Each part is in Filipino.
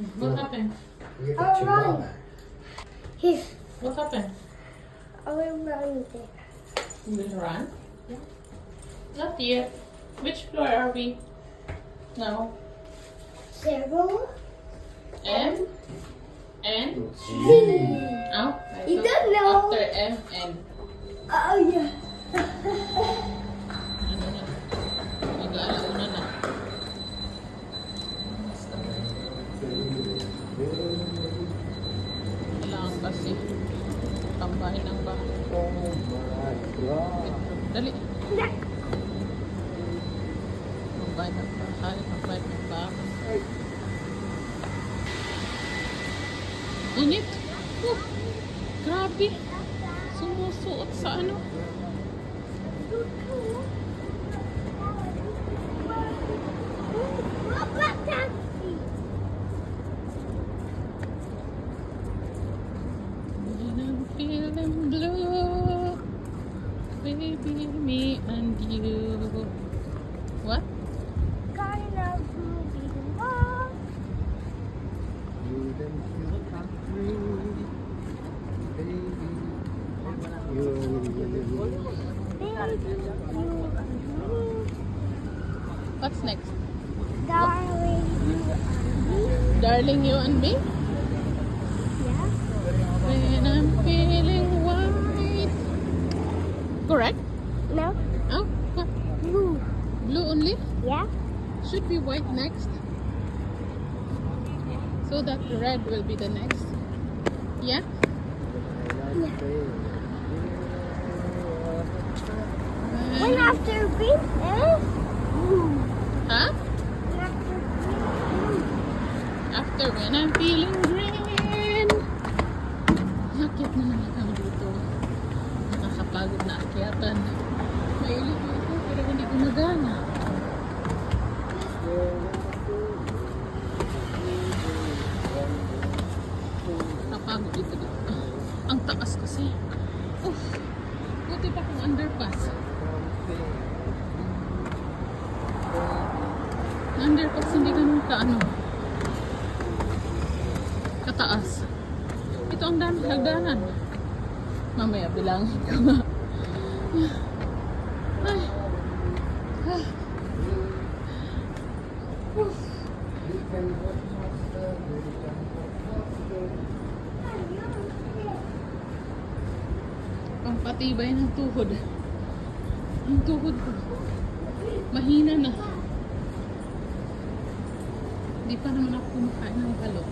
Mm-hmm. What happened? You Oh, get the right. chihuahua. Here. What happened? I will run there. You will run? Yeah. Not yet. Which floor are we? No. Zero. M? N? D. Oh, I You thought don't know. After M, N. Oh, yeah. god. Dali. Tambahin ng bahay. Tambahin ng bahay. Init. Uh, grabe. Sumusuot sa ano. And me and you. What? Kind of moving on. You them feel country. Baby. You, Baby, What's next? darling, you and me. Darling, you and me? Yeah. When I'm feeling white. Correct? No. Oh, what? Blue. Blue only? Yeah. Should be white next. So that red will be the next. Yeah? When after pink is blue. Huh? When after pink After when I'm feeling green. Nakit na naman kami dito. Nakakapagod na akyatan. Mahilig ko ito pero hindi gumagana. Napagod dito dito. Ang taas kasi. Uff. Buti pa kung underpass. Underpass hindi ganun ka ano. Kataas. Ito ang dami hagdanan. Mamaya bilangin ko nga. Ay. Ah. Uff. Pampatibay ng tuhod. Ang tuhod ko. Mahina na. Hindi pa naman ako kumakain ng balot.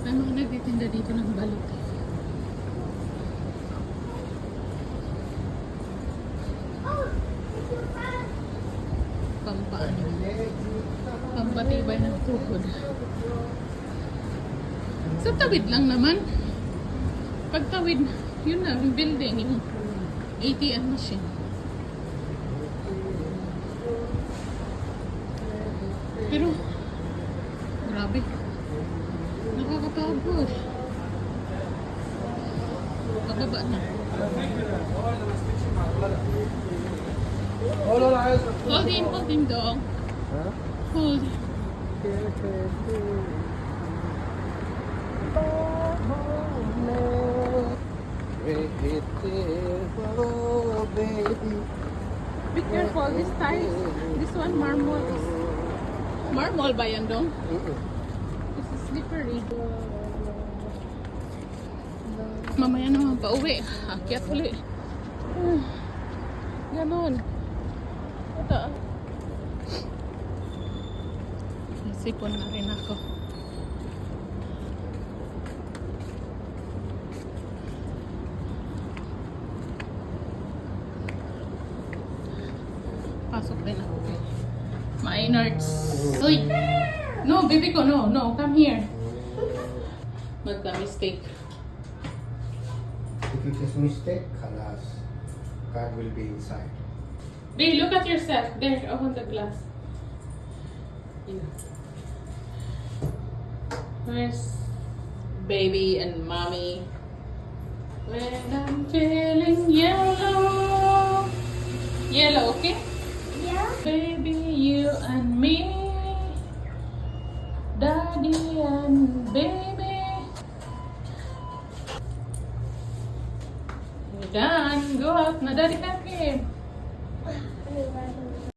May mga nagtitinda dito ng balot. Pampaano. Pampatibay ng tuhod. Sa tawid lang naman. Pag tawid, yun na, yung building, yung ATM machine. Pero, grabe. Nakakapagod. Pababa na. Hold him, hold him, dog. Hold. Be careful, this tiles, this one marble is... Marble ba yan, dong? This is slippery. Mamaya naman pa uwi. Akyat uli. Ah, Ganon. Ito ah. Sipon na rin ako. Pasok din ako. Uy! No, baby ko, no, no. Come here. Magka-mistake. If it is a mistake, kalas. God will be inside. Babe, look at yourself. There, open the glass. Yeah. Where's baby and mommy? When I'm feeling yellow. Yellow, okay? Baby, you and me. Daddy again, baby. We're done. Go out na, Daddy Kakim.